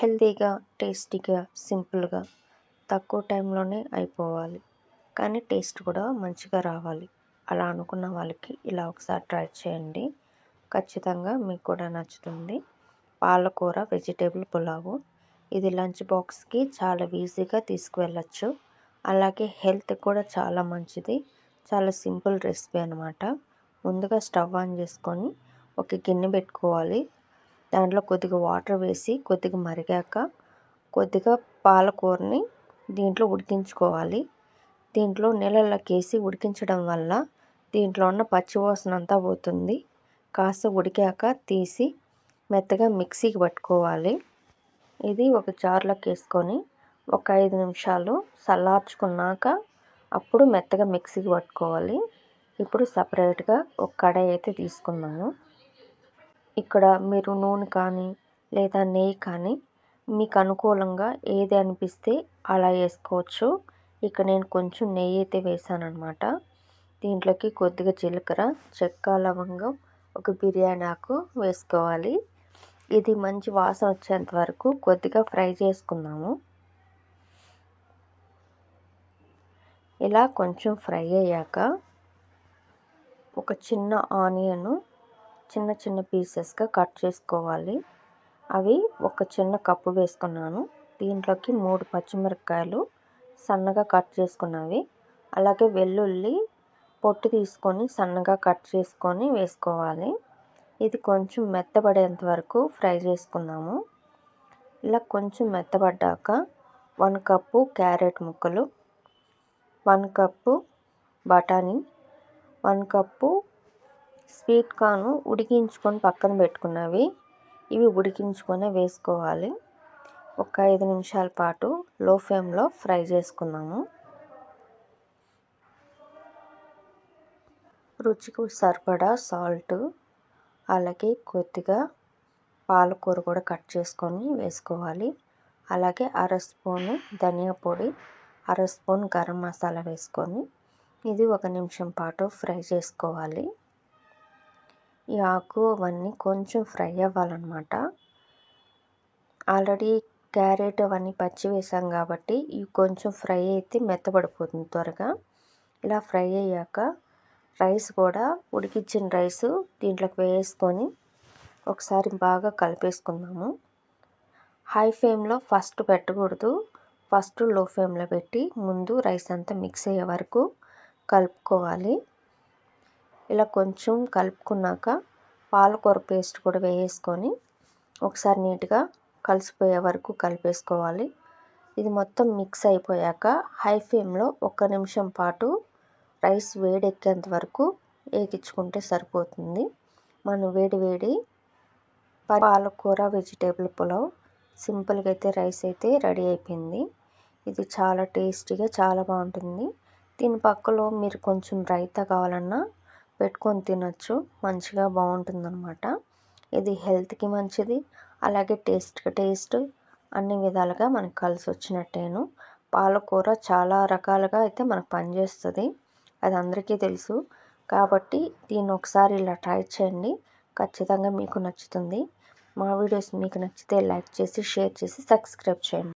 హెల్తీగా టేస్టీగా సింపుల్గా తక్కువ టైంలోనే అయిపోవాలి. కానీ టేస్ట్ కూడా మంచిగా రావాలి. అలా అనుకున్న వాళ్ళకి ఇలా ఒకసారి ట్రై చేయండి. ఖచ్చితంగా మీకు కూడా నచ్చుతుంది. పాలకూర వెజిటేబుల్ పులావు ఇది లంచ్ బాక్స్కి చాలా ఈజీగా తీసుకువెళ్ళచ్చు. అలాగే హెల్త్ కూడా చాలా మంచిది. చాలా సింపుల్ రెసిపీ అనమాట ముందుగా స్టవ్ ఆన్ చేసుకొని ఒక గిన్నె పెట్టుకోవాలి. దాంట్లో కొద్దిగా వాటర్ వేసి కొద్దిగా మరిగాక కొద్దిగా పాలకూరని దీంట్లో ఉడికించుకోవాలి. దీంట్లో నీళ్ళలోకి వేసి ఉడికించడం వల్ల దీంట్లో ఉన్న పచ్చివాసన అంతా పోతుంది. కాస్త ఉడికాక తీసి మెత్తగా మిక్సీకి పట్టుకోవాలి. ఇది ఒక జార్లోకి వేసుకొని ఒక ఐదు నిమిషాలు చల్లార్చుకున్నాక అప్పుడు మెత్తగా మిక్సీకి పట్టుకోవాలి. ఇప్పుడు సపరేట్గా ఒక కడాయి అయితే తీసుకున్నాను. ఇక్కడ మీరు నూనె కానీ లేదా నెయ్యి కానీ మీకు అనుకూలంగా ఏది అనిపిస్తే అలా వేసుకోవచ్చు. ఇక్కడ నేను కొంచెం నెయ్యి అయితే వేసాను అనమాట దీంట్లోకి కొద్దిగా జీలకర్ర చెక్క లవంగం ఒక బిర్యానీ ఆకు వేసుకోవాలి. ఇది మంచి వాసన వచ్చేంత వరకు కొద్దిగా ఫ్రై చేసుకుందాము. ఇలా కొంచెం ఫ్రై అయ్యాక ఒక చిన్న ఆనియను చిన్న చిన్న పీసెస్గా కట్ చేసుకోవాలి. అవి ఒక చిన్న కప్పు వేసుకున్నాను. దీంట్లోకి మూడు పచ్చిమిరపకాయలు సన్నగా కట్ చేసుకున్నవి. అలాగే వెల్లుల్లి పొట్టు తీసుకొని సన్నగా కట్ చేసుకొని వేసుకోవాలి. ఇది కొంచెం మెత్తబడేంత వరకు ఫ్రై చేసుకుందాము. ఇలా కొంచెం మెత్తబడ్డాక వన్ కప్పు క్యారెట్ ముక్కలు వన్ కప్పు బఠానీ వన్ కప్పు స్వీట్ కార్న్ ఉడికించుకొని పక్కన పెట్టుకున్నవి. ఇవి ఉడికించుకొని వేసుకోవాలి. ఒక ఐదు నిమిషాల పాటు లో ఫ్లేమ్లో ఫ్రై చేసుకున్నాము రుచికి సరిపడా సాల్ట్ అలాగే కొద్దిగా పాలకూర కూడా కట్ చేసుకొని వేసుకోవాలి. అలాగే అర స్పూను ధనియా పొడి అర స్పూన్ గరం మసాలా వేసుకొని ఇది ఒక నిమిషం పాటు ఫ్రై చేసుకోవాలి. ఈ ఆకు అవన్నీ కొంచెం ఫ్రై అవ్వాలన్నమాట. ఆల్రెడీ క్యారెట్ అవన్నీ పచ్చి వేసాం కాబట్టి ఇవి కొంచెం ఫ్రై అయితే మెత్తబడిపోతుంది త్వరగా. ఇలా ఫ్రై అయ్యాక రైస్ కూడా ఉడికించిన రైస్ దీంట్లోకి వేసుకొని ఒకసారి బాగా కలిపేసుకుందాము. హై ఫ్లేమ్లో ఫస్ట్ పెట్టకూడదు. ఫస్ట్లో ఫ్లేమ్లో పెట్టి ముందు రైస్ అంతా మిక్స్ అయ్యే వరకు కలుపుకోవాలి. ఇలా కొంచెం కలుపుకున్నాక పాలకూర పేస్ట్ కూడా వేసుకొని ఒకసారి నీట్గా కలిసిపోయే వరకు కలిపేసుకోవాలి. ఇది మొత్తం మిక్స్ అయిపోయాక హై ఫ్లేమ్లో ఒక నిమిషం పాటు రైస్ వేడెక్కేంత వరకు వేగించుకుంటే సరిపోతుంది. మనం వేడి వేడి పాలకూర వెజిటేబుల్ పులావ్ సింపుల్గా అయితే రైస్ అయితే రెడీ అయిపోయింది. ఇది చాలా టేస్టీగా చాలా బాగుంటుంది. దీని పక్కలో మీరు కొంచెం రైతా కావాలన్నా పెట్టుకొని తినచ్చు. మంచిగా బాగుంటుంది అనమాట ఇది హెల్త్కి మంచిది. అలాగే టేస్ట్ టేస్ట్ అన్ని విధాలుగా మనకు కలిసి వచ్చినట్టేను. పాలకూర చాలా రకాలుగా అయితే మనకు పనిచేస్తుంది. అది అందరికీ తెలుసు. కాబట్టి దీన్ని ఒకసారి ఇలా ట్రై చేయండి. ఖచ్చితంగా మీకు నచ్చుతుంది. మా వీడియోస్ మీకు నచ్చితే లైక్ చేసి షేర్ చేసి సబ్స్క్రైబ్ చేయండి.